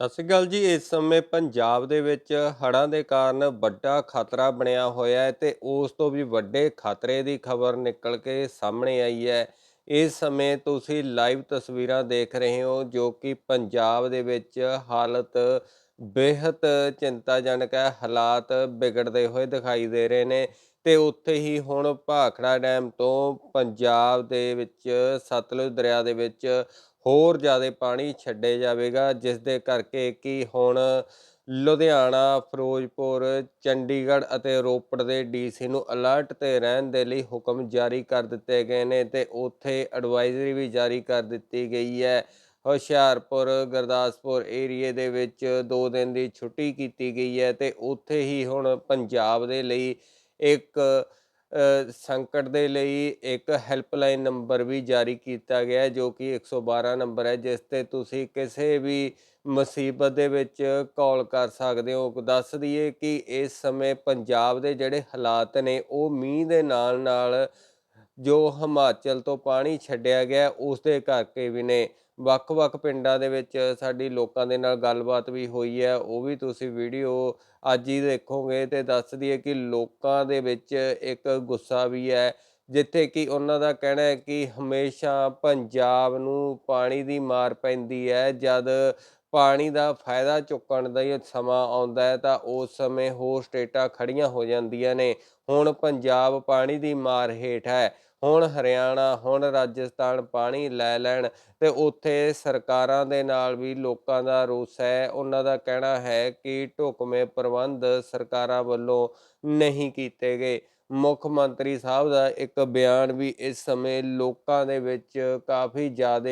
ਸਤਿ ਸ਼੍ਰੀ ਅਕਾਲ ਜੀ, ਇਸ ਸਮੇਂ ਪੰਜਾਬ ਦੇ ਵਿੱਚ ਹੜ੍ਹਾਂ ਦੇ ਕਾਰਨ ਵੱਡਾ ਖਤਰਾ ਬਣਿਆ ਹੋਇਆ ਹੈ ਤੇ ਉਸ ਤੋਂ ਵੀ ਵੱਡੇ ਖਤਰੇ ਦੀ ਖਬਰ ਨਿਕਲ ਕੇ ਸਾਹਮਣੇ ਆਈ ਹੈ। ਇਸ ਸਮੇਂ ਤੁਸੀਂ ਲਾਈਵ ਤਸਵੀਰਾਂ ਦੇਖ ਰਹੇ ਹੋ, ਜੋ ਕਿ ਪੰਜਾਬ ਦੇ ਵਿੱਚ ਹਾਲਤ ਬੇहद ਚਿੰਤਾਜਨਕ ਹੈ। ਹਾਲਾਤ ਵਿਗੜਦੇ ਹੋਏ ਦਿਖਾਈ ਦੇ ਰਹੇ ਨੇ। ਤੇ ਉੱਥੇ ਹੀ ਹੁਣ ਭਾਖੜਾ ਡੈਮ ਤੋਂ ਪੰਜਾਬ ਦੇ ਵਿੱਚ, ਸਤਲੁਜ ਦਰਿਆ ਦੇ ਵਿੱਚ ਹੋਰ ਜ਼ਿਆਦਾ ਪਾਣੀ ਛੱਡੇ ਜਾਵੇਗਾ ਜਿਸ ਦੇ ਕਰਕੇ ਕਿ ਹੁਣ ਲੁਧਿਆਣਾ, ਫਿਰੋਜ਼ਪੁਰ, ਚੰਡੀਗੜ੍ਹ ਅਤੇ ਰੋਪੜ ਦੇ ਡੀਸੀ ਨੂੰ ਅਲਰਟ ਤੇ ਰਹਿਣ ਦੇ ਲਈ ਹੁਕਮ ਜਾਰੀ ਕਰ ਦਿੱਤੇ ਗਏ ਨੇ ਤੇ ਉੱਥੇ ਐਡਵਾਈਜ਼ਰੀ ਵੀ ਜਾਰੀ ਕਰ ਦਿੱਤੀ ਗਈ ਹੈ। ਹੁਸ਼ਿਆਰਪੁਰ, ਗੁਰਦਾਸਪੁਰ ਏਰੀਏ ਦੇ ਵਿੱਚ 2 ਦਿਨ ਦੀ ਛੁੱਟੀ ਕੀਤੀ ਗਈ ਹੈ ਤੇ ਉੱਥੇ ਹੀ ਹੁਣ ਪੰਜਾਬ ਦੇ ਲਈ ਇੱਕ ਸੰਕਟ ਦੇ ਲਈ ਇੱਕ ਹੈਲਪਲਾਈਨ ਨੰਬਰ ਵੀ ਜਾਰੀ ਕੀਤਾ ਗਿਆ ਹੈ, ਜੋ ਕਿ 112 ਨੰਬਰ ਹੈ, ਜਿਸ ਤੇ ਤੁਸੀਂ ਕਿਸੇ ਵੀ ਮੁਸੀਬਤ ਦੇ ਵਿੱਚ ਕਾਲ ਕਰ ਸਕਦੇ ਹੋ। ਦੱਸ ਦਈਏ ਕਿ ਇਸ ਸਮੇਂ ਪੰਜਾਬ ਦੇ ਜਿਹੜੇ ਹਾਲਾਤ ਨੇ, ਉਹ ਮੀਂਹ ਦੇ ਨਾਲ ਨਾਲ ਜੋ ਹਿਮਾਚਲ ਤੋਂ ਪਾਣੀ ਛੱਡਿਆ ਗਿਆ ਉਸ ਦੇ ਕਰਕੇ ਵੀ ਨੇ। ਵੱਖ-ਵੱਖ ਪਿੰਡਾਂ ਦੇ ਵਿੱਚ ਸਾਡੀ ਲੋਕਾਂ ਦੇ ਨਾਲ ਗੱਲਬਾਤ ਵੀ ਹੋਈ ਹੈ, ਉਹ ਵੀ ਤੁਸੀਂ ਵੀਡੀਓ ਅੱਜ ਹੀ ਦੇਖੋਗੇ ਤੇ ਦੱਸਦੀ ਹੈ ਕਿ ਲੋਕਾਂ ਦੇ ਵਿੱਚ ਇੱਕ ਗੁੱਸਾ ਵੀ ਹੈ, ਜਿੱਥੇ ਕਿ ਉਹਨਾਂ ਦਾ ਕਹਿਣਾ ਹੈ ਕਿ ਹਮੇਸ਼ਾ ਪੰਜਾਬ ਨੂੰ ਪਾਣੀ ਦੀ ਮਾਰ ਪੈਂਦੀ ਹੈ, ਜਦ ਪਾਣੀ ਦਾ ਫਾਇਦਾ ਚੁੱਕਣ ਦਾ ਹੀ ਸਮਾਂ ਆਉਂਦਾ ਹੈ, ਤਾਂ ਉਸ ਸਮੇਂ ਹੋਰ ਸਟੇਟਾਂ ਖੜੀਆਂ ਹੋ ਜਾਂਦੀਆਂ ਨੇ। ਹੁਣ ਪੰਜਾਬ ਪਾਣੀ ਦੀ ਮਾਰ ਹੇਠ ਹੈ। ਹੁਣ ਹਰਿਆਣਾ, ਹੁਣ ਰਾਜਸਥਾਨ ਪਾਣੀ ਲੈ ਲੈਣ ਤੇ ਉੱਥੇ ਸਰਕਾਰਾਂ ਦੇ ਨਾਲ ਵੀ ਲੋਕਾਂ ਦਾ ਰੋਸ ਹੈ। ਉਹਨਾਂ ਦਾ ਕਹਿਣਾ ਹੈ ਕਿ ਢੁਕਵੇਂ ਪ੍ਰਬੰਧ ਸਰਕਾਰਾਂ ਵੱਲੋਂ ਨਹੀਂ ਕੀਤੇ ਗਏ। ਮੁੱਖ ਮੰਤਰੀ ਸਾਹਿਬ ਦਾ ਇੱਕ ਬਿਆਨ ਵੀ ਇਸ ਸਮੇਂ ਲੋਕਾਂ ਦੇ ਵਿੱਚ ਕਾਫੀ ਜ਼ਿਆਦਾ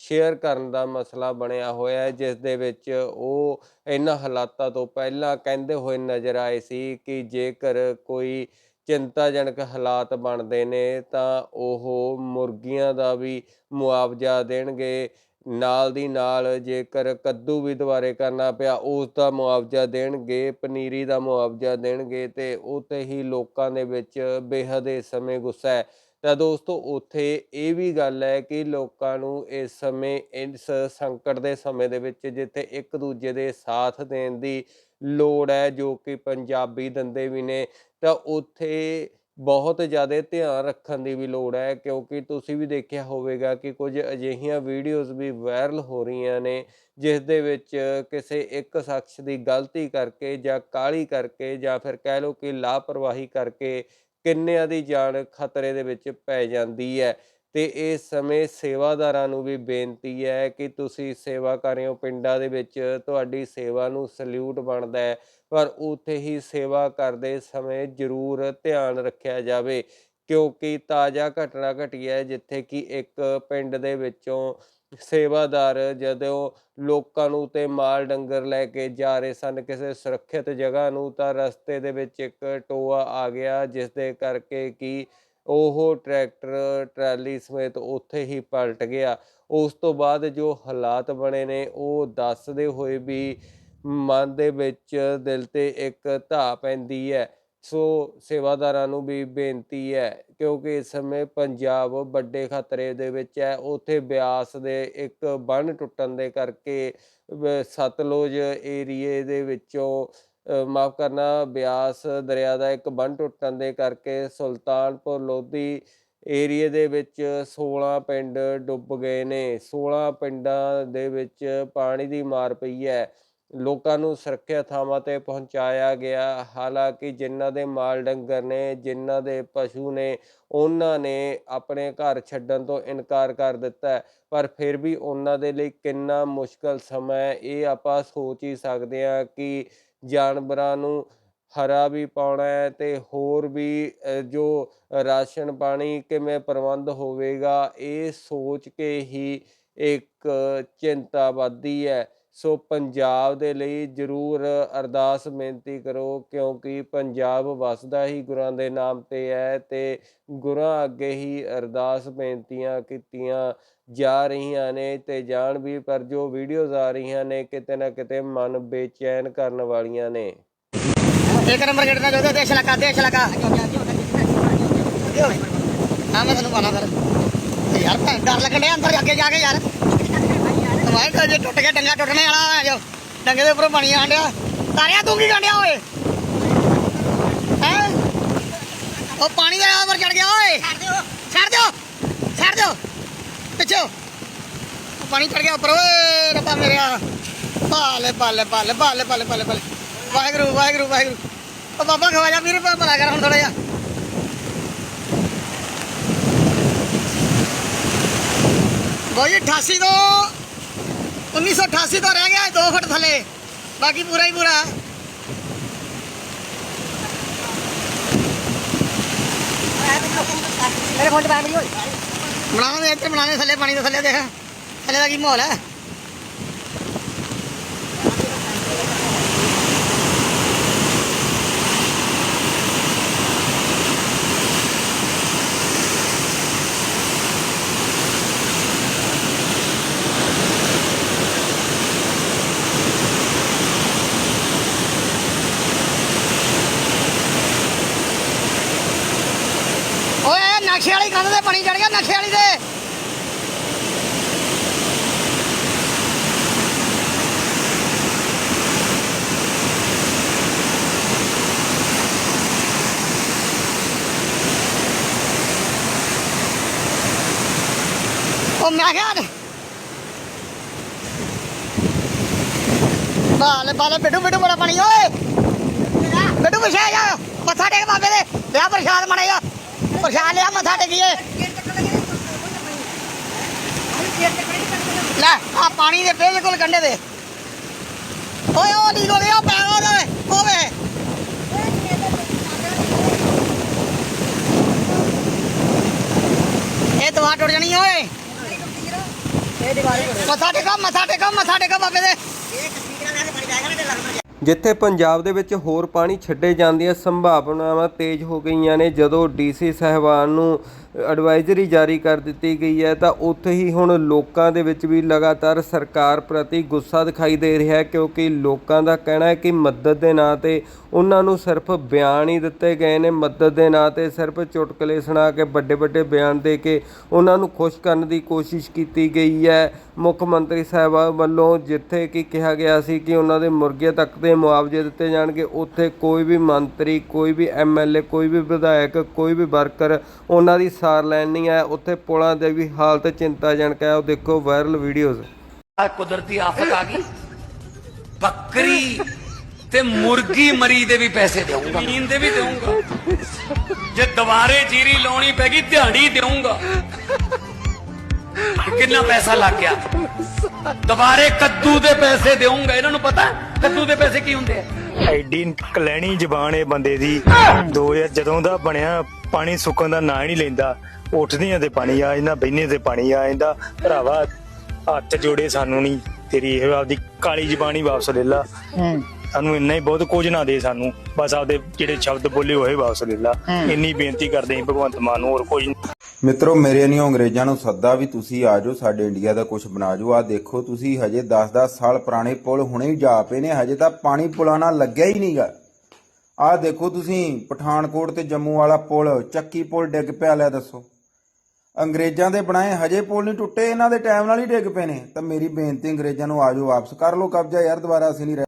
ਸ਼ੇਅਰ ਕਰਨ ਦਾ ਮਸਲਾ ਬਣਿਆ ਹੋਇਆ ਹੈ, ਜਿਸ ਦੇ ਵਿੱਚ ਉਹ ਇਹਨਾਂ ਹਾਲਾਤਾਂ ਤੋਂ ਪਹਿਲਾਂ ਕਹਿੰਦੇ ਹੋਏ ਨਜ਼ਰ ਆਏ ਸੀ ਕਿ ਜੇਕਰ ਕੋਈ ਚਿੰਤਾਜਨਕ ਹਾਲਾਤ ਬਣਦੇ ਨੇ, ਤਾਂ ਉਹ ਮੁਰਗੀਆਂ ਦਾ ਵੀ ਮੁਆਵਜ਼ਾ ਦੇਣਗੇ। ਨਾਲ ਦੀ ਨਾਲ ਜੇਕਰ ਕੱਦੂ ਵੀ ਦੁਬਾਰੇ ਕਰਨਾ ਪਿਆ, ਉਸ ਦਾ ਮੁਆਵਜ਼ਾ ਦੇਣਗੇ, ਪਨੀਰੀ ਦਾ ਮੁਆਵਜ਼ਾ ਦੇਣਗੇ ਤੇ ਉੱਥੇ ਹੀ ਲੋਕਾਂ ਦੇ ਵਿੱਚ ਬੇਹੱਦ ਇਸ ਸਮੇਂ ਗੁੱਸਾ ਹੈ। ਤਾਂ ਦੋਸਤੋ, ਉੱਥੇ ਇਹ ਵੀ ਗੱਲ ਹੈ ਕਿ ਲੋਕਾਂ ਨੂੰ ਇਸ ਸਮੇਂ, ਇਸ ਸੰਕਟ ਦੇ ਸਮੇਂ ਦੇ ਵਿੱਚ ਜਿੱਥੇ ਇੱਕ ਦੂਜੇ ਦੇ ਸਾਥ ਦੇਣ ਦੀ ਲੋੜ ਹੈ, ਜੋ ਕਿ ਪੰਜਾਬੀ ਦੰਦੇ ਵੀ ਨੇ, ਤਾਂ ਉੱਥੇ ਬਹੁਤ ਜ਼ਿਆਦਾ ਧਿਆਨ ਰੱਖਣ ਦੀ ਵੀ ਲੋੜ ਹੈ, ਕਿਉਂਕਿ ਤੁਸੀਂ ਵੀ ਦੇਖਿਆ ਹੋਵੇਗਾ ਕਿ ਕੁਝ ਅਜਿਹੀਆਂ ਵੀਡੀਓਜ਼ ਵੀ ਵਾਇਰਲ ਹੋ ਰਹੀਆਂ ਨੇ, ਜਿਸ ਦੇ ਵਿੱਚ ਕਿਸੇ ਇੱਕ ਸ਼ਖਸ ਦੀ ਗਲਤੀ ਕਰਕੇ ਜਾਂ ਕਾਹਲੀ ਕਰਕੇ ਜਾਂ ਫਿਰ ਕਹਿ ਲਓ ਕਿ ਲਾਪਰਵਾਹੀ ਕਰਕੇ ਕਿੰਨਿਆਂ ਦੀ ਜਾਨ ਖਤਰੇ ਦੇ ਵਿੱਚ ਪੈ ਜਾਂਦੀ ਹੈ? ਤੇ ਇਸ ਸਮੇਂ ਸੇਵਾਦਾਰਾਂ ਨੂੰ ਵੀ ਬੇਨਤੀ ਹੈ ਕਿ ਤੁਸੀਂ ਸੇਵਾ ਕਰ ਰਹੇ ਹੋ। ਪਿੰਡਾਂ ਦੇ ਵਿੱਚ ਤੁਹਾਡੀ ਸੇਵਾ ਨੂੰ ਸਲੂਟ ਬਣਦਾ ਹੈ, ਪਰ ਉੱਥੇ ਹੀ ਸੇਵਾ ਕਰਦੇ ਸਮੇਂ ਜ਼ਰੂਰ ਧਿਆਨ ਰੱਖਿਆ ਜਾਵੇ, ਕਿਉਂਕਿ ਤਾਜ਼ਾ ਘਟਨਾ ਘਟੀ ਹੈ ਜਿੱਥੇ ਕਿ ਇੱਕ ਪਿੰਡ ਦੇ ਵਿੱਚੋਂ ਸੇਵਾਦਾਰ ਜਦੋਂ ਲੋਕਾਂ ਨੂੰ ਤੇ ਮਾਲ ਡੰਗਰ ਲੈ ਕੇ ਜਾ ਰਹੇ ਸਨ ਕਿਸੇ ਸੁਰੱਖਿਅਤ ਜਗ੍ਹਾ ਨੂੰ, ਤਾਂ ਰਸਤੇ ਦੇ ਵਿੱਚ ਇੱਕ ਟੋਆ ਆ ਗਿਆ ਜਿਸ ਦੇ ਕਰਕੇ ਕਿ ਉਹ ਟਰੈਕਟਰ, ਟਰਾਲੀ ਸਮੇਤ ਉੱਥੇ ਹੀ ਪਲਟ ਗਿਆ। ਉਸ ਤੋਂ ਬਾਅਦ ਜੋ ਹਾਲਾਤ ਬਣੇ ਨੇ, ਉਹ ਦੱਸਦੇ ਹੋਏ ਵੀ ਮਨ ਦੇ ਵਿੱਚ ਦਿਲ ਤੇ ਇੱਕ ਧਾ ਪੈਂਦੀ ਹੈ। ਸੋ ਸੇਵਾਦਾਰਾਂ ਨੂੰ ਵੀ ਬੇਨਤੀ ਹੈ, ਕਿਉਂਕਿ ਇਸ ਸਮੇਂ ਪੰਜਾਬ ਵੱਡੇ ਖਤਰੇ ਦੇ ਵਿੱਚ ਹੈ। ਉੱਥੇ ਬਿਆਸ ਦੇ ਇੱਕ ਬੰਨ ਟੁੱਟਣ ਦੇ ਕਰਕੇ ਸਤਲੁਜ ਏਰੀਏ ਦੇ ਵਿੱਚੋਂ ਮਾਫ ਕਰਨਾ, ਬਿਆਸ ਦਰਿਆ ਦਾ ਇੱਕ ਬੰਨ ਟੁੱਟਣ ਦੇ ਕਰਕੇ ਸੁਲਤਾਨਪੁਰ ਲੋਧੀ ਏਰੀਏ ਦੇ ਵਿੱਚ 16 ਪਿੰਡ ਡੁੱਬ ਗਏ ਨੇ। 16 ਪਿੰਡਾਂ ਦੇ ਵਿੱਚ ਪਾਣੀ ਦੀ ਮਾਰ ਪਈ ਹੈ। ਲੋਕਾਂ ਨੂੰ ਸੁਰੱਖਿਅਤ ਥਾਵਾਂ ਤੇ ਪਹੁੰਚਾਇਆ ਗਿਆ। ਹਾਲਾਂਕਿ ਜਿਨ੍ਹਾਂ ਦੇ ਮਾਲ ਡੰਗਰ ਨੇ, ਜਿਨ੍ਹਾਂ ਦੇ ਪਸ਼ੂ ਨੇ, ਉਹਨਾਂ ਨੇ ਆਪਣੇ ਘਰ ਛੱਡਣ ਤੋਂ ਇਨਕਾਰ ਕਰ ਦਿੱਤਾ ਪਰ ਫਿਰ ਵੀ ਉਹਨਾਂ ਦੇ ਲਈ ਕਿੰਨਾ ਮੁਸ਼ਕਲ ਸਮਾਂ ਹੈ, ਇਹ ਆਪਾਂ ਸੋਚ ਹੀ ਸਕਦੇ ਹਾਂ ਕਿ ਜਾਨਵਰਾਂ ਨੂੰ ਹਰਾ ਵੀ ਪਾਉਣਾ ਹੈ ਤੇ ਹੋਰ ਵੀ ਜੋ ਰਾਸ਼ਨ ਪਾਣੀ ਕਿਵੇਂ ਪ੍ਰਬੰਧ ਹੋਵੇਗਾ, ਇਹ ਸੋਚ ਕੇ ਹੀ ਇੱਕ ਚਿੰਤਾ ਵੱਧਦੀ ਹੈ। ਸੋ ਪੰਜਾਬ ਦੇ ਲਈ ਜ਼ਰੂਰ ਅਰਦਾਸ ਬੇਨਤੀ ਕਰੋ, ਕਿਉਂਕਿ ਪੰਜਾਬ ਵਸਦਾ ਹੀ ਗੁਰਾਂ ਦੇ ਨਾਮ ਤੇ ਹੈ ਤੇ ਗੁਰਾਂ ਅੱਗੇ ਹੀ ਅਰਦਾਸ ਬੇਨਤੀਆਂ ਕੀਤੀਆਂ ਜਾ ਰਹੀਆਂ ਨੇ ਤੇ ਜਾਣ ਵੀ, ਪਰ ਜੋ ਵੀਡੀਓਜ਼ ਆ ਰਹੀਆਂ ਨੇ, ਕਿਤੇ ਨਾ ਕਿਤੇ ਮਨ ਬੇਚੈਨ ਕਰਨ ਵਾਲੀਆਂ ਨੇ। ਇੱਕ ਨੰਬਰ ਗੇਟ ਦਾ ਜੋ ਲਗਾ ਦੇਸ਼ ਲਗਾ ਆ ਮੈਂ ਪਾਣਾ ਫਿਰ। ਯਾਰ ਭੈਣ ਡਰ ਲੱਗਣ ਡਿਆ ਅੰਦਰ ਅੱਗੇ ਜਾ ਕੇ ਯਾਰ। ਤਾਂ ਜੇ ਟੁੱਟ ਕੇ ਡੰਗਾ ਟੁੱਟਣੇ ਵਾਲਾ ਆ ਜੋ। ਡੰਗੇ ਦੇ ਉੱਪਰੋਂ ਪਾਣੀ ਆਣ ਡਿਆ। ਤਾਰਿਆ ਤੂੰ ਕੀ ਗੰਡਿਆ ਓਏ? ਹੈ? ਉਹ ਪਾਣੀ ਦੇ ਉੱਪਰ ਚੜ ਗਿਆ ਓਏ। ਛੱਡ ਦਿਓ। ਛੱਡ ਦਿਓ। ਪਿੱਛੇ। ਉਹ ਪਾਣੀ ਚੜ ਗਿਆ ਉੱਪਰ। ਓਏ ਰੱਬਾ ਮੇਰਿਆ। ਬਾਲੇ ਬਾਲੇ ਬਾਲੇ ਬਾਲੇ ਬਾਲੇ ਬਾਲੇ ਬਾਲੇ ਵਾਹਿਗੁਰੂ ਵਾਹਿਗੁਰੂ ਵਾਹਿਗੁਰੂ। ਉਹ ਬਾਬਾ ਖਵਾਜਾ ਵੀਰ ਭਲਾ ਕਰ ਹੁਣ ਥੋੜਾ ਜਿਹਾ। ਬਾਈ 88 ਤੋਂ 1988 ਤੋਂ ਰਹਿ ਗਿਆ 2 ਫੁੱਟ ਥੱਲੇ। ਬਾਕੀ ਪੂਰਾ ਹੀ ਪੂਰਾ। ਮੇਰੇ ਫੋਨ ਤੇ ਪਾਇਆ ਵੀਡੀਓ ਬਣਾਵਾਂਗੇ ਇੱਥੇ ਬਣਾਣੇ ਥੱਲੇ ਪਾਣੀ ਦੇ ਥੱਲੇ ਦੇਖ। ਥੱਲੇ ਦਾ ਕੀ ਮਾਹੌਲ ਹੈ ਓਏ ਨਕਸ਼ੇ ਵਾਲੀ ਕੰਧ ਤੇ ਪਾਣੀ ਚੜ ਗਿਆ ਨਸ਼ੇ ਵਾਲੀ ਦੇ। ਉਹ ਮੈਂ ਕਿਹਾ ਬਾਲੇ ਬਾਲੇ ਬਿੱਡੂ ਬਿੱਡੂ ਬੜਾ ਪਾਣੀ ਓਏ। ਬਿੱਡੂ ਪਿਛੇ ਜਾ। ਮੱਥਾ ਟੇਕ ਬਾਬੇ ਦੇ। ਵਿਆਹ ਪ੍ਰਸ਼ਾਦ ਮਣੇਗਾ ਪ੍ਰਸ਼ਾਦ ਲਿਆ ਮੱਥਾ ਟੇਕੀਏ। ਲੈ, ਆ ਪਾਣੀ ਦੇ ਬਿਲਕੁਲ ਕੰਢੇ ਦੇ ਓਏ, ਉਹ ਨਹੀਂ ਗੋਲਿਆ ਪੈ ਉਹਦੇ ਹੋਵੇ ਇਹ ਦਵਾ ਟੁੱਟ ਜਾਣੀ ਓਏ। ਮੱਥਾ ਟੇਕੋ ਮੱਥਾ ਟੇਕੋ ਮੱਥਾ ਟੇਕੋ, ਬਾਬੇ ਦੇ। ਜਿੱਥੇ ਪੰਜਾਬ ਦੇ ਵਿੱਚ ਹੋਰ ਪਾਣੀ ਛੱਡੇ ਜਾਣ ਦੀਆਂ ਸੰਭਾਵਨਾਵਾਂ ਤੇਜ਼ ਹੋ ਗਈਆਂ ਨੇ, ਜਦੋਂ ਡੀਸੀ ਸਹਿਬਾਨ ਨੂੰ ਐਡਵਾਈਜ਼ਰੀ ਜਾਰੀ ਕਰ ਦਿੱਤੀ ਗਈ ਹੈ, ਤਾਂ ਉੱਥੇ ਹੀ ਹੁਣ ਲੋਕਾਂ ਦੇ ਵਿੱਚ ਵੀ ਲਗਾਤਾਰ ਸਰਕਾਰ ਪ੍ਰਤੀ ਗੁੱਸਾ ਦਿਖਾਈ ਦੇ ਰਿਹਾ ਹੈ, ਕਿਉਂਕਿ ਲੋਕਾਂ ਦਾ ਕਹਿਣਾ ਹੈ ਕਿ ਮਦਦ ਦੇ ਨਾਂ ਤੇ ਉਹਨਾਂ ਨੂੰ ਸਿਰਫ ਬਿਆਨ ਹੀ ਦਿੱਤੇ ਗਏ ਨੇ। ਮਦਦ ਦੇ ਨਾਂ ਤੇ ਸਿਰਫ ਚੁਟਕਲੇ ਸੁਣਾ ਕੇ ਵੱਡੇ ਵੱਡੇ ਬਿਆਨ ਦੇ ਕੇ ਉਹਨਾਂ ਨੂੰ ਖੁਸ਼ ਕਰਨ ਦੀ ਕੋਸ਼ਿਸ਼ ਕੀਤੀ ਗਈ ਹੈ। ਮੁੱਖ ਮੰਤਰੀ ਸਾਹਿਬ ਵੱਲੋਂ ਜਿੱਥੇ ਕਿ ਕਿਹਾ ਗਿਆ ਸੀ ਕਿ ਉਹਨਾਂ ਦੇ ਮੁਰਗੇ ਤੱਕ ਦੇ ਮੁਆਵਜ਼ੇ ਦਿੱਤੇ ਜਾਣਗੇ। ਉੱਥੇ ਕੋਈ ਵੀ ਮੰਤਰੀ, ਕੋਈ ਵੀ ਐਮਐਲਏ ਕੋਈ ਵੀ ਵਿਧਾਇਕ, ਕੋਈ ਵੀ ਵਰਕਰ, ਉਹਨਾਂ ਦੀ ਸਾਰ ਲੈਣ ਨਹੀਂ ਆਇਆ। ਉੱਥੇ ਪੁਲਾਂ ਦੇ ਵੀ ਹਾਲਤ ਚਿੰਤਾਜਨਕ ਹੈ। ਉਹ ਦੇਖੋ ਵਾਇਰਲ ਵੀਡੀਓਜ਼। ਆ ਕੁਦਰਤੀ ਆਫਤ ਆ ਗਈ। ਬੱਕਰੀ ਤੇ ਮੁਰਗੀ ਮਰੀ ਦੇ ਵੀ ਪੈਸੇ ਦੇਵਾਂਗਾ ਜ਼ਮੀਨ ਦੇ ਵੀ ਦੇਵਾਂਗਾ ਜੇ ਦੁਬਾਰੇ ਜੀਰੀ ਲਾਉਣੀ ਪੈਗੀ ਦਿਹਾੜੀ ਦੇਵਾਂਗਾ ਕਿੰਨਾ ਪੈਸਾ ਲੱਗ ਗਿਆ? ਦੁਬਾਰੇ ਕੱਦੂ ਦੇ ਪੈਸੇ ਦੇਵਾਂਗਾ ਇਹਨਾਂ ਨੂੰ ਪਤਾ ਕੱਦੂ ਦੇ ਪੈਸੇ ਕੀ ਹੁੰਦੇ ਆ? ਐਡੀ ਕਲੈਣੀ ਜ਼ਬਾਨ ਇਹ ਬੰਦੇ ਦੀ। 2000 ਜਦੋਂ ਦਾ ਬਣਿਆ ਪਾਣੀ ਸੁੱਕਣ ਦਾ ਨਾਂ ਹੀ ਨਹੀਂ ਲੈਂਦਾ। ਉੱਠਦੀਆਂ ਤੇ ਪਾਣੀ ਆ ਜਾਂਦਾ ਬੈਨੇ ਤੇ ਪਾਣੀ ਆ ਜਾਂਦਾ ਭਰਾਵਾ ਹੱਥ ਜੋੜੇ ਸਾਨੂੰ ਨਹੀਂ। ਤੇਰੀ ਇਹ ਆਪਦੀ ਕਾਲੀ ਜ਼ਬਾਨ ਹੀ ਵਾਪਸ ਲੈ ਲਾ। ਸਾਨੂੰ ਇੰਨਾ ਹੀ ਬਹੁਤ ਕੁਝ ਨਾ ਦੇ ਸਾਨੂੰ। ਬਸ ਆਪਦੇ ਜਿਹੜੇ ਸ਼ਬਦ ਬੋਲੇ ਹੋਏ ਵਾਪਸ ਲੈ ਲਾ। ਇੰਨੀ ਬੇਨਤੀ ਕਰਦੇ ਹਾਂ ਭਗਵੰਤ ਮਾਨ ਨੂੰ ਹੋਰ ਕੁਝ ਨਹੀਂ ਮਿੱਤਰੋ, ਮੇਰੇ ਨਹੀਂ ਅੰਗਰੇਜ਼ਾਂ ਨੂੰ ਸੱਦਾ ਵੀ ਤੁਸੀਂ ਆ ਜਾਓ, ਸਾਡੇ ਇੰਡੀਆ ਦਾ ਕੁਝ ਬਣਾ ਜਾਓ। ਆ ਦੇਖੋ, ਤੁਸੀਂ ਹਜੇ 10-10 ਸਾਲ ਪੁਰਾਣੇ ਪੁਲ ਹੁਣੇ ਹੀ ਜਾ ਪਏ ਨੇ, ਹਜੇ ਤਾਂ ਪਾਣੀ ਪੁਲਾਂ ਨਾਲ ਲੱਗਿਆ ਹੀ ਨਹੀਂਗਾ ਆ ਦੇਖੋ ਤੁਸੀਂ, ਪਠਾਨਕੋਟ ਤੇ ਜੰਮੂ ਵਾਲਾ ਪੁਲ, ਚੱਕੀ ਪੁਲ ਡਿੱਗ ਪਿਆ, ਲੈ ਦੱਸੋ। ਅੰਗਰੇਜ਼ਾਂ ਦੇ ਬਣਾਏ ਹਜੇ ਪੁਲ ਨਹੀਂ ਟੁੱਟੇ, ਇਹਨਾਂ ਦੇ ਟਾਈਮ ਨਾਲ ਹੀ ਡਿੱਗ ਪਏ ਨੇ। ਤਾਂ ਮੇਰੀ ਬੇਨਤੀ, ਅੰਗਰੇਜ਼ਾਂ ਨੂੰ ਆ ਜਾਓ, ਵਾਪਸ ਕਰ ਲਓ ਕਬਜ਼ਾ, ਯਾਰ, ਦੁਬਾਰਾ ਅਸੀਂ ਨਹੀਂ ਰਹਿ